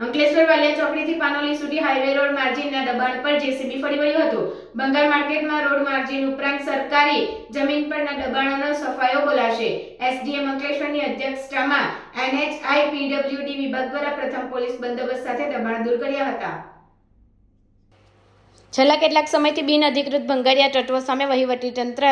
અંકલેશ્વર વાલિયા ચોકડીથી પાનોલી સુધી highway road માર્જિનના દબાણ પર જેસીબી ફરી વળ્યું હતું. બંગાળ માર્કેટમાં રોડ માર્જિન ઉપરાંત સરકારી જમીન પરના દબાણોનો સફાયો બોલાશે. એસડીએમ અંકલેશ્વરની અધ્યક્ષતામાં એનએચઆઈ પીડબ્લ્યુડી વિભાગ દ્વારા પ્રથમ પોલીસ બંદોબસ્ત સાથે દબાણ દૂર કર્યા હતા. છેલ્લા કેટલાક સમયથી બિન અધિકૃત ભંગારિયા તત્વો સામે વહીવટી તંત્ર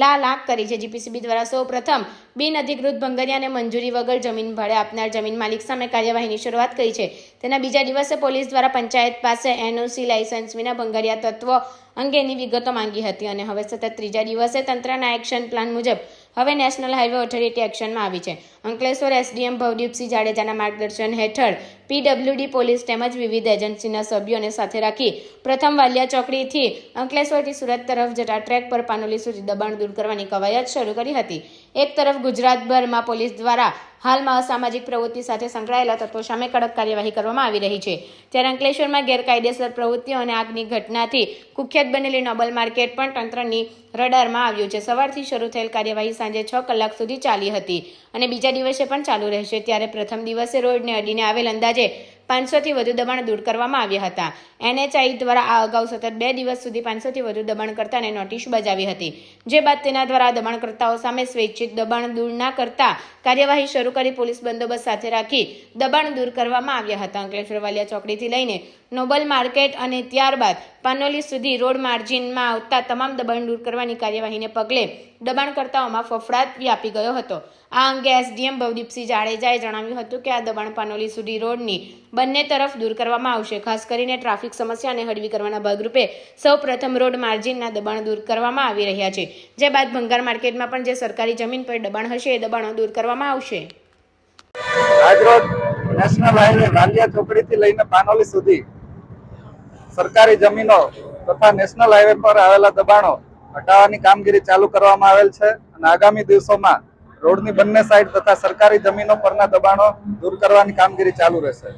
લાલ આંખ કરી છે. જીપીસીબી દ્વારા સૌ પ્રથમ બિન અધિકૃત ભંગારિયાને મંજૂરી વગર જમીન ભાડે આપનાર જમીન માલિક સામે કાર્યવાહીની શરૂઆત કરી છે. તેના બીજા દિવસે પોલીસ દ્વારા પંચાયત પાસે એનઓસી લાયસન્સ વિના ભંગારિયા તત્વો અંગેની વિગતો માંગી હતી અને હવે સતત ત્રીજા દિવસે તંત્રના એક્શન પ્લાન મુજબ હવે નેશનલ હાઇવે ઓથોરિટી એક્શનમાં આવી છે. અંકલેશ્વર એસડીએમ ભવદીપસિંહ જાડેજાના માર્ગદર્શન હેઠળ પીડબ્લ્યુડી પોલીસ તેમજ વિવિધ એજન્સીના સભ્યોને સાથે રાખી પ્રથમ વાલિયા ચોકડીથી અંકલેશ્વરથી સુરત તરફ જતા ટ્રેક પર પાનોલી સુધી દબાણ દૂર કરવાની કવાયત શરૂ કરી હતી. એક તરફ ગુજરાતભરમાં પોલીસ દ્વારા હાલમાં અસામાજિક પ્રવૃત્તિ સાથે સંકળાયેલા તત્વો સામે કડક કાર્યવાહી કરવામાં આવી રહી છે. ત્યારે અંકલેશ્વરમાં ગેરકાયદેસર પ્રવૃત્તિઓ અને આગની ઘટનાથી કુખ્યાત બનેલી નોબલ માર્કેટ પણ તંત્રની રડારમાં આવ્યું છે. સવારથી શરૂ થયેલ કાર્યવાહી સાંજે છ કલાક સુધી ચાલી હતી અને બીજા દિવસે પણ ચાલુ રહેશે. ત્યારે પ્રથમ દિવસે રોડને અડીને આવેલ અંદાજે પાંચસોથી વધુ દબાણ દૂર કરવામાં આવ્યા હતા. એનએચઆઈ દ્વારા આ અગાઉ સતત બે દિવસ સુધી પાંચસોથી વધુ દબાણકર્તાને નોટિસ બજાવી હતી. જે બાદ તેના દ્વારા દબાણકર્તાઓ સામે સ્વૈચ્છિક દબાણ દૂર ના કરતા કાર્યવાહી શરૂ કરી પોલીસ બંદોબસ્ત સાથે રાખી દબાણ દૂર કરવામાં આવ્યા હતા. અંકલેશ્વર વાલિયા ચોકડીથી લઈને નોબલ માર્કેટ અને ત્યારબાદ પાનોલી સુધી રોડ માર્જિનમાં આવતા તમામ દબાણ દૂર કરવાની કાર્યવાહીને પગલે દબાણકર્તાઓમાં ફફડાટ વ્યાપી ગયો હતો. આ અંગે એસડીએમ ભવદીપસિંહ જાડેજાએ જણાવ્યું હતું કે આ દબાણ પાનોલી સુધી રોડની બંને તરફ દૂર કરવામાં આવશે. ખાસ કરીને ટ્રાફિક સમસ્યાને હળવી કરવાના ભાગરૂપે સૌ પ્રથમ રોડ માર્જિનના દબાણ દૂર કરવામાં આવી રહ્યા છે. જે બાદ ભંગાર માર્કેટમાં પણ જે સરકારી જમીન પર દબાણ હશે, એ દબાણો દૂર કરવામાં આવશે. આજરોજ નેશનલ હાઈવે વાલિયા ચોકડીથી લઈને પાનોલી સુધી સરકારી જમીનો તથા નેશનલ હાઈવે પર આવેલા દબાણો હટાવવાની કામગીરી ચાલુ કરવામાં આવેલ છે અને આગામી દિવસોમાં રોડની બંને સાઈડ તથા સરકારી જમીનો પરના દબાણો દૂર કરવાની કામગીરી ચાલુ રહેશે.